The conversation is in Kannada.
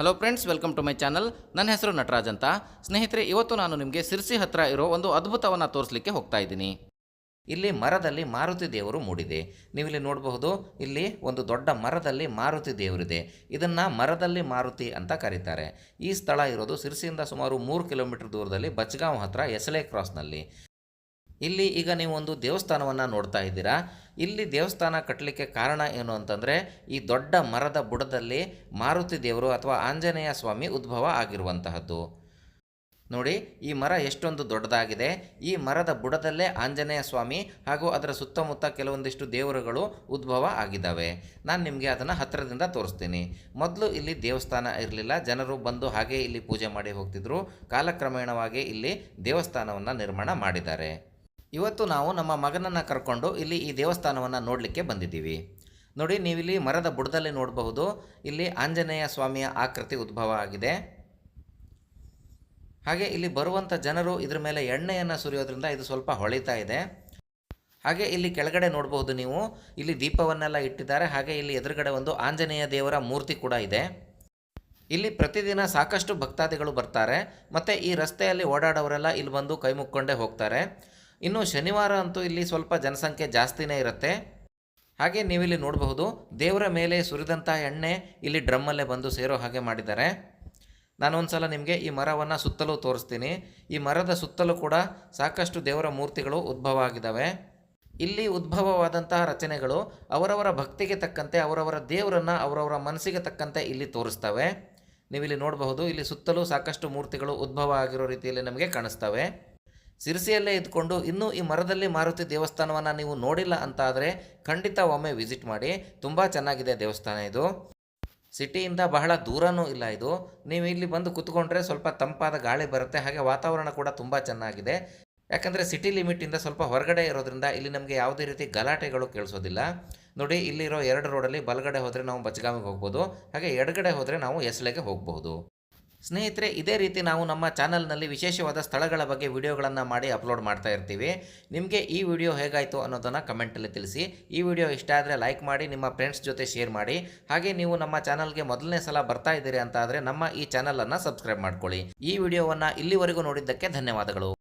Hello friends welcome to my channel ನನ್ನ ಹೆಸರು ನಟರಾಜ್ ಅಂತ. ಸ್ನೇಹಿತರೆ, ಇವತ್ತು ನಾನು ನಿಮಗೆ ಸಿರ್ಸಿ ಹತ್ರ ಇರೋ ಒಂದು ಅದ್ಭುತವನ್ನು ತೋರಿಸಲಿಕ್ಕೆ ಹೋಗ್ತಾ ಇದ್ದೀನಿ. ಇಲ್ಲಿ ಮರದಲ್ಲಿ ಮಾರುತಿ ದೇವರು ಮೂಡಿದೆ. ನೀವಿಲ್ಲಿ ನೋಡಬಹುದು, ಇಲ್ಲಿ ಒಂದು ದೊಡ್ಡ ಮರದಲ್ಲಿ ಮಾರುತಿ ದೇವರಿದೆ. ಇದನ್ನು ಮರದಲ್ಲಿ ಮಾರುತಿ ಅಂತ ಕರೀತಾರೆ. ಈ ಸ್ಥಳ ಇರೋದು ಸಿರ್ಸಿಯಿಂದ ಸುಮಾರು ಮೂರು ಕಿಲೋಮೀಟರ್ ದೂರದಲ್ಲಿ ಬಚ್ಗಾಂವ್ ಹತ್ರ ಎಸ್ಲೆ ಕ್ರಾಸ್ನಲ್ಲಿ ಇಲ್ಲಿ ಈಗ ನೀವು ಒಂದು ದೇವಸ್ಥಾನವನ್ನು ನೋಡ್ತಾ ಇದ್ದೀರಾ. ಇಲ್ಲಿ ದೇವಸ್ಥಾನ ಕಟ್ಟಲಿಕ್ಕೆ ಕಾರಣ ಏನು ಅಂತಂದರೆ, ಈ ದೊಡ್ಡ ಮರದ ಬುಡದಲ್ಲಿ ಮಾರುತಿ ದೇವರು ಅಥವಾ ಆಂಜನೇಯ ಸ್ವಾಮಿ ಉದ್ಭವ ಆಗಿರುವಂತಹದ್ದು. ನೋಡಿ, ಈ ಮರ ಎಷ್ಟೊಂದು ದೊಡ್ಡದಾಗಿದೆ. ಈ ಮರದ ಬುಡದಲ್ಲೇ ಆಂಜನೇಯ ಸ್ವಾಮಿ ಹಾಗೂ ಅದರ ಸುತ್ತಮುತ್ತ ಕೆಲವೊಂದಿಷ್ಟು ದೇವರುಗಳು ಉದ್ಭವ ಆಗಿದ್ದಾವೆ. ನಾನು ನಿಮಗೆ ಅದನ್ನು ಹತ್ತಿರದಿಂದ ತೋರಿಸ್ತೀನಿ. ಮೊದಲು ಇಲ್ಲಿ ದೇವಸ್ಥಾನ ಇರಲಿಲ್ಲ. ಜನರು ಬಂದು ಹಾಗೆ ಇಲ್ಲಿ ಪೂಜೆ ಮಾಡಿ ಹೋಗ್ತಿದ್ರು. ಕಾಲಕ್ರಮೇಣವಾಗಿ ಇಲ್ಲಿ ದೇವಸ್ಥಾನವನ್ನು ನಿರ್ಮಾಣ ಮಾಡಿದ್ದಾರೆ. ಇವತ್ತು ನಾವು ನಮ್ಮ ಮಗನನ್ನು ಕರ್ಕೊಂಡು ಇಲ್ಲಿ ಈ ದೇವಸ್ಥಾನವನ್ನು ನೋಡಲಿಕ್ಕೆ ಬಂದಿದ್ದೀವಿ. ನೋಡಿ, ನೀವಿಲ್ಲಿ ಮರದ ಬುಡದಲ್ಲಿ ನೋಡಬಹುದು. ಇಲ್ಲಿ ಆಂಜನೇಯ ಸ್ವಾಮಿಯ ಆಕೃತಿ ಉದ್ಭವ ಆಗಿದೆ. ಹಾಗೆ ಇಲ್ಲಿ ಬರುವಂಥ ಜನರು ಇದ್ರ ಮೇಲೆ ಎಣ್ಣೆಯನ್ನು ಸುರಿಯೋದ್ರಿಂದ ಇದು ಸ್ವಲ್ಪ ಹೊಳಿತಾ ಇದೆ. ಹಾಗೆ ಇಲ್ಲಿ ಕೆಳಗಡೆ ನೋಡಬಹುದು ನೀವು. ಇಲ್ಲಿ ದೀಪವನ್ನೆಲ್ಲ ಇಟ್ಟಿದ್ದಾರೆ. ಹಾಗೆ ಇಲ್ಲಿ ಎದುರುಗಡೆ ಒಂದು ಆಂಜನೇಯ ದೇವರ ಮೂರ್ತಿ ಕೂಡ ಇದೆ. ಇಲ್ಲಿ ಪ್ರತಿದಿನ ಸಾಕಷ್ಟು ಭಕ್ತಾದಿಗಳು ಬರ್ತಾರೆ. ಮತ್ತು ಈ ರಸ್ತೆಯಲ್ಲಿ ಓಡಾಡೋರೆಲ್ಲ ಇಲ್ಲಿ ಬಂದು ಕೈ ಮುಕ್ಕೊಂಡೇ ಹೋಗ್ತಾರೆ. ಇನ್ನು ಶನಿವಾರ ಅಂತೂ ಇಲ್ಲಿ ಸ್ವಲ್ಪ ಜನಸಂಖ್ಯೆ ಜಾಸ್ತಿನೇ ಇರುತ್ತೆ. ಹಾಗೆ ನೀವಿಲ್ಲಿ ನೋಡಬಹುದು, ದೇವರ ಮೇಲೆ ಸುರಿದಂತಹ ಎಣ್ಣೆ ಇಲ್ಲಿ ಡ್ರಮ್ಮಲ್ಲೇ ಬಂದು ಸೇರೋ ಹಾಗೆ ಮಾಡಿದ್ದಾರೆ. ನಾನು ಒಂದು ಸಲ ನಿಮಗೆ ಈ ಮರವನ್ನು ಸುತ್ತಲೂ ತೋರಿಸ್ತೀನಿ. ಈ ಮರದ ಸುತ್ತಲೂ ಕೂಡ ಸಾಕಷ್ಟು ದೇವರ ಮೂರ್ತಿಗಳು ಉದ್ಭವ ಆಗಿದ್ದಾವೆ. ಇಲ್ಲಿ ಉದ್ಭವವಾದಂತಹ ರಚನೆಗಳು ಅವರವರ ಭಕ್ತಿಗೆ ತಕ್ಕಂತೆ, ಅವರವರ ದೇವರನ್ನು ಅವರವರ ಮನಸ್ಸಿಗೆ ತಕ್ಕಂತೆ ಇಲ್ಲಿ ತೋರಿಸ್ತವೆ. ನೀವಿಲ್ಲಿ ನೋಡಬಹುದು, ಇಲ್ಲಿ ಸುತ್ತಲೂ ಸಾಕಷ್ಟು ಮೂರ್ತಿಗಳು ಉದ್ಭವ ಆಗಿರೋ ರೀತಿಯಲ್ಲಿ ನಮಗೆ ಕಾಣಿಸ್ತವೆ. ಸಿರಿಸಿಯಲ್ಲೇ ಇದ್ಕೊಂಡು ಇನ್ನೂ ಈ ಮರದಲ್ಲಿ ಮಾರುತಿ ದೇವಸ್ಥಾನವನ್ನು ನೀವು ನೋಡಿಲ್ಲ ಅಂತ ಆದರೆ ಖಂಡಿತ ಒಮ್ಮೆ ವಿಸಿಟ್ ಮಾಡಿ. ತುಂಬ ಚೆನ್ನಾಗಿದೆ ದೇವಸ್ಥಾನ ಇದು. ಸಿಟಿಯಿಂದ ಬಹಳ ದೂರನೂ ಇಲ್ಲ ಇದು. ನೀವು ಇಲ್ಲಿ ಬಂದು ಕುತ್ಕೊಂಡ್ರೆ ಸ್ವಲ್ಪ ತಂಪಾದ ಗಾಳಿ ಬರುತ್ತೆ, ಹಾಗೆ ವಾತಾವರಣ ಕೂಡ ತುಂಬ ಚೆನ್ನಾಗಿದೆ. ಯಾಕಂದರೆ ಸಿಟಿ ಲಿಮಿಟಿಂದ ಸ್ವಲ್ಪ ಹೊರಗಡೆ ಇರೋದ್ರಿಂದ ಇಲ್ಲಿ ನಮಗೆ ಯಾವುದೇ ರೀತಿ ಗಲಾಟೆಗಳು ಕೇಳಿಸೋದಿಲ್ಲ. ನೋಡಿ, ಇಲ್ಲಿರೋ ಎರಡು ರೋಡಲ್ಲಿ ಬಲಗಡೆ ಹೋದರೆ ನಾವು ಬಚಗಾಮಿಗೆ ಹೋಗ್ಬೋದು, ಹಾಗೆ ಎಡಗಡೆ ಹೋದರೆ ನಾವು ಎಸ್ಲೆಗೆ ಹೋಗಬಹುದು ಸ್ನೇಹಿತರೆ, ಇದೇ ರೀತಿ ನಾವು ನಮ್ಮ ಚಾನಲ್ನಲ್ಲಿ ವಿಶೇಷವಾದ ಸ್ಥಳಗಳ ಬಗ್ಗೆ ವಿಡಿಯೋಗಳನ್ನು ಮಾಡಿ ಅಪ್ಲೋಡ್ ಮಾಡ್ತಾ ಇರ್ತೀವಿ. ನಿಮಗೆ ಈ ವಿಡಿಯೋ ಹೇಗಾಯಿತು ಅನ್ನೋದನ್ನು ಕಮೆಂಟಲ್ಲಿ ತಿಳಿಸಿ. ಈ ವಿಡಿಯೋ ಇಷ್ಟ ಆದರೆ ಲೈಕ್ ಮಾಡಿ, ನಿಮ್ಮ ಫ್ರೆಂಡ್ಸ್ ಜೊತೆ ಶೇರ್ ಮಾಡಿ. ಹಾಗೆ ನೀವು ನಮ್ಮ ಚಾನಲ್ಗೆ ಮೊದಲನೇ ಸಲ ಬರ್ತಾ ಇದ್ದೀರಿ ಅಂತ ಆದರೆ ನಮ್ಮ ಈ ಚಾನಲನ್ನು ಸಬ್ಸ್ಕ್ರೈಬ್ ಮಾಡ್ಕೊಳ್ಳಿ. ಈ ವಿಡಿಯೋವನ್ನು ಇಲ್ಲಿವರೆಗೂ ನೋಡಿದ್ದಕ್ಕೆ ಧನ್ಯವಾದಗಳು.